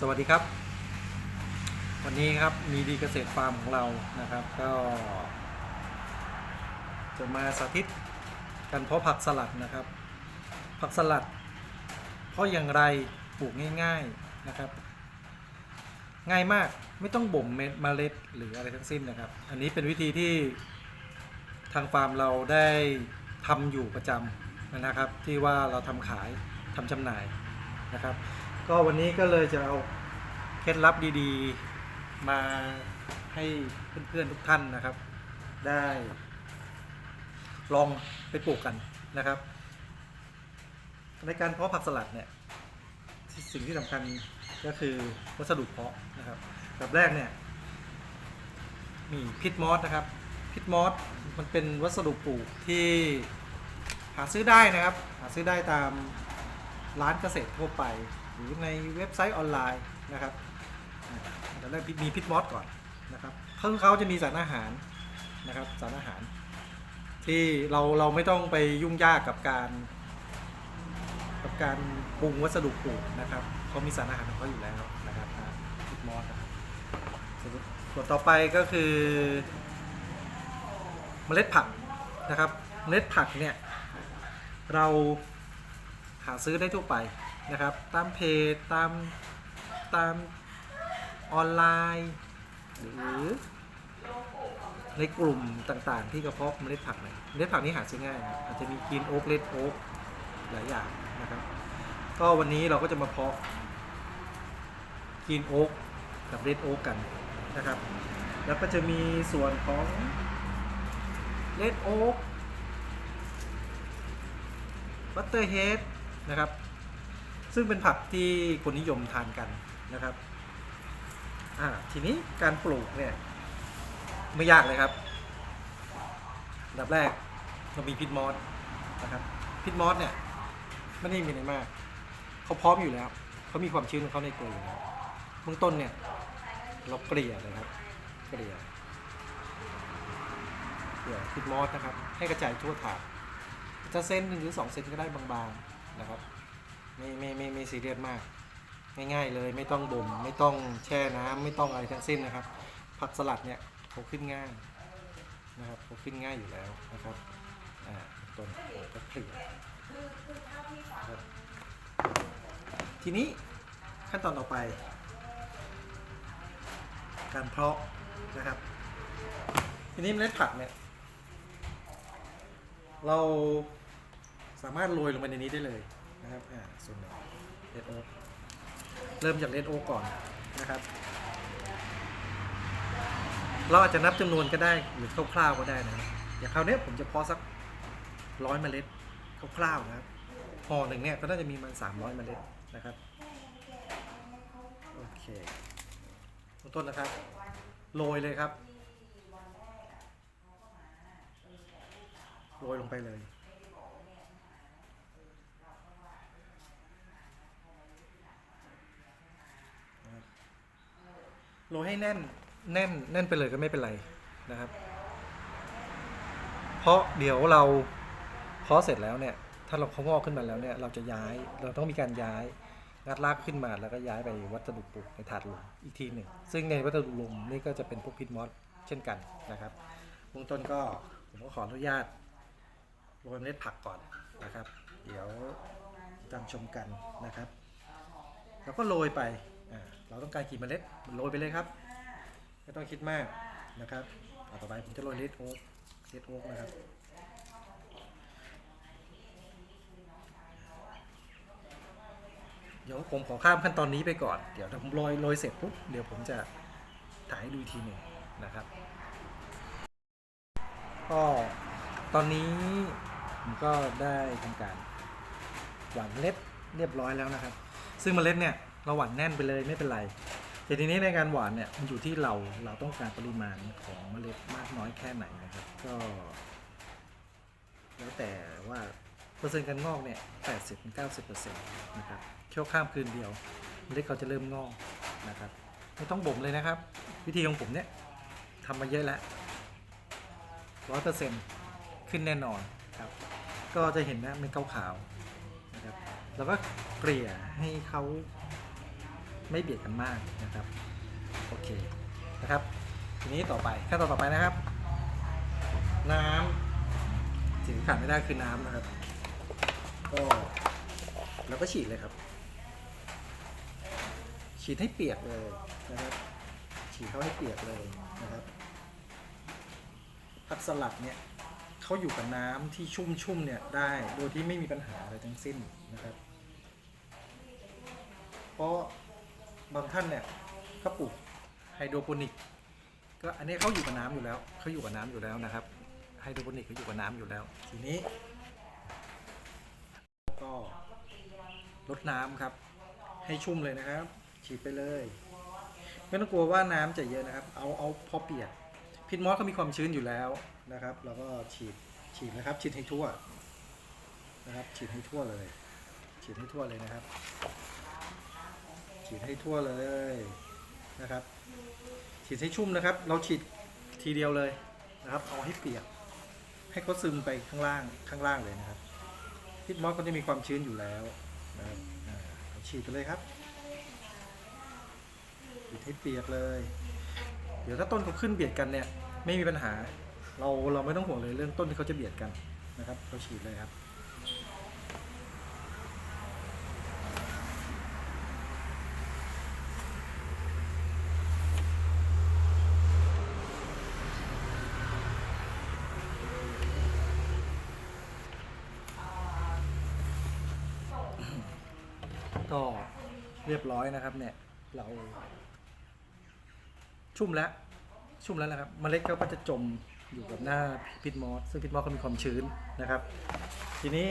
สวัสดีครับ วันนี้ครับมีดีเกษตรฟาร์มของเรานะครับ ก็ จะมาสาธิตการเพาะผักสลัดนะครับ ผักสลัด เพราะอย่างไรปลูกง่าย ๆนะครับ ง่ายมากไม่ต้องบ่มเม็ดเมล็ดหรืออะไรทั้งสิ้นนะครับ อันนี้เป็นวิธีที่ทางฟาร์มเราได้ทำอยู่ประจำนะครับ ที่ว่าเราทำขายทำจำหน่ายนะครับ ก็วันนี้ก็เลยจะเอาเคล็ดลับดีๆ มาให้เพื่อนๆทุกท่านนะครับ ได้ ลองไปปลูกกันนะครับ ในการเพาะผักสลัดเนี่ยสิ่งที่สำคัญก็คือวัสดุเพาะนะครับแบบแรกเนี่ยมีพิษมอสนะครับพิษมอสมันเป็นวัสดุปลูกที่หาซื้อได้นะครับ หาซื้อได้ตามร้านเกษตรทั่วไป หรือในเว็บไซต์ออนไลน์นะครับอ่าแต่แรกมีพิษมอสก่อนนะครับเขาเขาจะมีสารอาหารนะครับสารอาหาร ที่เราเราไม่ต้องไปยุ่งยากกับการ กับการปรุงวัสดุปลูกนะครับเขามีสารอาหารของเขาอยู่แล้วนะครับพิษมอสนะครับส่วนต่อไปก็คือเมล็ดผักนะครับ เมล็ดผักเนี่ยเราหาซื้อได้ทั่วไป นะครับ ตามเพจตามตามออนไลน์ หรือในกลุ่มต่างๆ ที่กระเพาะเมล็ดผักเนี่ยเมล็ดผักนี้หาซื้อง่ายนะอาจจะมีกินโอ๊กเลดโอ๊กหลายอย่างนะครับ ก็วันนี้เราก็จะมาเพาะกินโอ๊กกับเรดโอ๊กกันนะครับ แล้วก็จะมีส่วนของเลดโอ๊กบัตเตอร์เฮดนะครับ ซึ่งเป็นผักที่คนนิยมทานกันนะครับอ่าทีนี้การปลูกเนี่ยไม่ยากเลยครับดับแรกเรามีพิษมอสนะครับพิษมอสเนี่ยไม่ได้มีอะไรมากเขาพร้อมอยู่แล้วเขามีความชื้นของเขาในตัวอยู่แล้วเบื้องต้นเนี่ยเราเกลี่ยเลยครับเกลี่ยเกลี่ยพิษมอสนะครับ ให้กระจายทั่วถาดจะเซนหนึ่งหรือสองเซนก็ได้บางๆนะครับ ไม่ไม่ไม่ไม่ซีเรียสมาก ง่ายๆเลยไม่ต้องบ่มไม่ต้องแช่น้ำไม่ต้องอะไรทั้งสิ้นนะครับ ผักสลัดเนี่ยเขาขึ้นง่ายนะครับเขาขึ้นง่ายอยู่แล้วนะครับอ่าต้นก็เกลี่ยนะครับทีนี้ขั้นตอนต่อไป การเพาะนะครับทีนี้เมล็ดผักเนี่ยเราสามารถโรยลงไปในนี้ได้เลย นะครับอ่าส่วนหนึ่งเลดโอเริ่มจากเลดโอก่อนนะครับ เราอาจจะนับจำนวนก็ได้หรือคร่าวๆก็ได้นะอย่างคราวนี้ผมจะเพาะสักร้อยเมล็ดคร่าวๆนะครับห่อหนึ่งเนี่ยก็น่าจะมีมันสามร้อยเมล็ดนะครับโอเคต้นนะครับ โรยเลยครับ โรยลงไปเลย โรยให้แน่นแน่นแน่นไปเลยก็ไม่เป็นไรนะครับ เพราะเดี๋ยวเราเพาะเสร็จแล้วเนี่ย ถ้าเราเขางอกขึ้นมาแล้วเนี่ย เราจะย้ายเราต้องมีการย้ายงัดรากขึ้นมาแล้วก็ย้ายไปวัสดุปลูกในถาดหลุมอีกทีหนึ่ง ซึ่งในวัสดุหลุมนี่ก็จะเป็นพวกพิษมอสเช่นกันนะครับเบื้องต้นก็ผมก็ขออนุญาตโรยเมล็ดผักก่อนนะครับ เดี๋ยวตามชมกันนะครับเราก็โรยไป เราต้องการกี่เมล็ดโรยไปเลยครับไม่ต้องคิดมากนะครับต่อไปผมจะโรยเลดโอ๊กเลดโอ๊กนะครับเดี๋ยวผมขอข้ามขั้นตอนนี้ไปก่อน เดี๋ยวผมโรยโรยเสร็จปุ๊บเดี๋ยวผมจะถ่ายให้ดูทีหนึ่งนะครับ ก็ตอนนี้ผมก็ได้ทำการหว่านเมล็ดเรียบร้อยแล้วนะครับ ซึ่งเมล็ดเนี่ย เราหว่านแน่นไปเลยไม่เป็นไร แต่ทีนี้ในการหวานเนี่ยมันอยู่ที่เราเราต้องการปริมาณของเมล็ดมากน้อยแค่ไหนนะครับ ก็ แล้วแต่ว่าเปอร์เซ็นต์การงอกเนี่ย80-90%นะครับชั่วข้ามคืนเดียวเมล็ดเขาจะเริ่มงอกนะครับ ไม่ต้องบ่มเลยนะครับ วิธีของผมเนี่ยทำมาเยอะแล้วร้อยเปอร์เซ็นต์ขึ้นแน่นอนครับ ก็จะเห็นนะเป็นขาวๆนะครับ แล้วก็เกลี่ยให้เขา ไม่เบียดกันมากนะครับโอเคนะครับ ทีนี้ต่อไปขั้นตอนต่อไปนะครับ น้ำสิ่งที่ขาดไม่ได้คือน้ำนะครับก็แล้วก็ฉีดเลยครับ ฉีดให้เปียกเลยนะครับ ฉีดเข้าให้เปียกเลยนะครับผักสลัดเนี่ยเขาอยู่กับน้ำที่ชุ่มๆเนี่ยได้โดยที่ไม่มีปัญหาอะไรทั้งสิ้นนะครับ เพราะ บางท่านเนี่ยเขาปลูกไฮโดรโปนิกก็อันนี้เขาอยู่กับน้ำอยู่แล้วเขาอยู่กับน้ำอยู่แล้วนะครับไฮโดรโปนิกเขาอยู่กับน้ำอยู่แล้ว ทีนี้ ก็ลดน้ำครับ ให้ชุ่มเลยนะครับ ฉีดไปเลยไม่ต้องกลัวว่าน้ำจะเยอะนะครับ เอาเอาพอเปียกพิษมอสเขามีความชื้นอยู่แล้วนะครับ เราก็ฉีดฉีดนะครับ ฉีดให้ทั่วนะครับ ฉีดให้ทั่วเลย ฉีดให้ทั่วเลยนะครับ ฉีดให้ทั่วเลยนะครับ ฉีดให้ชุ่มนะครับ เราฉีดทีเดียวเลยนะครับ เอาให้เปียก ให้เขาซึมไปข้างล่างข้างล่างเลยนะครับพิษมอสก็จะมีความชื้นอยู่แล้วนะครับฉีดไปเลยครับฉีดให้เปียกเลย เดี๋ยวถ้าต้นเขาขึ้นเบียดกันเนี่ย ไม่มีปัญหา เราเราไม่ต้องห่วงเลยเรื่องต้นที่เขาจะเบียดกันนะครับ เราฉีดเลยครับ ก็เรียบร้อยนะครับ เนี่ยเราชุ่มแล้ว ชุ่มแล้วนะครับเมล็ดเขาก็จะจมอยู่กับหน้าพิษมอสซึ่งพิษมอสก็มีความชื้นนะครับ ทีนี้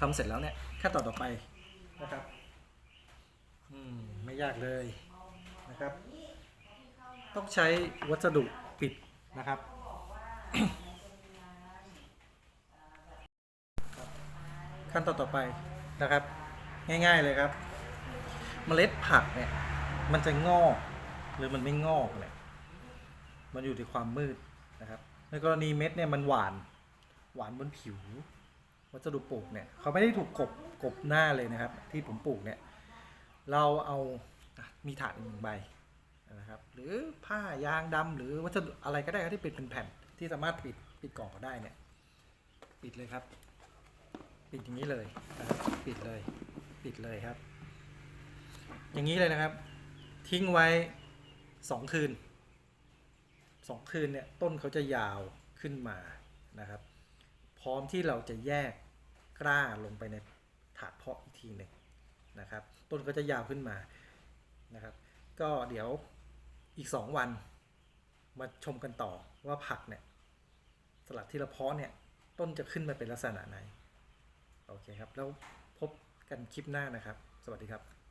ทำเสร็จแล้วเนี่ยขั้นตอนต่อไปนะครับอืมไม่ยากเลยนะครับ ต้องใช้วัสดุปิดนะครับขั้นตอนต่อไปนะครับ ง่าย ๆเลยครับ เมล็ดผักเนี่ย มันจะงอก หรือมันไม่งอกเนี่ยมันอยู่ที่ความมืดนะครับ ในกรณีเม็ดเนี่ยมันหวาน หวานบนผิว วัสดุปลูกเนี่ยเขาไม่ได้ถูกกบกบหน้าเลยนะครับ ที่ผมปลูกเนี่ย เราเอามีถาดหนึ่งใบนะครับ หรือผ้ายางดำหรือวัสดุอะไรก็ได้ที่เป็นเป็นแผ่นที่สามารถปิดปิดกล่องก็ได้เนี่ย ปิดเลยครับ ปิดอย่างนี้เลยปิดเลย ปิดเลยครับ อย่างนี้เลยนะครับ ทิ้งไว้สองคืนสองคืนเนี่ยต้นเขาจะยาวขึ้นมานะครับ พร้อมที่เราจะแยกกล้าลงไปในถาดเพาะอีกทีหนึ่งนะครับ ต้นก็จะยาวขึ้นมานะครับ ก็เดี๋ยวอีกสองวันมาชมกันต่อว่าผักเนี่ยสลัดที่เราเพาะเนี่ยต้นจะขึ้นมาเป็นลักษณะไหน โอเคครับ แล้ว กันคลิปหน้านะครับ สวัสดีครับ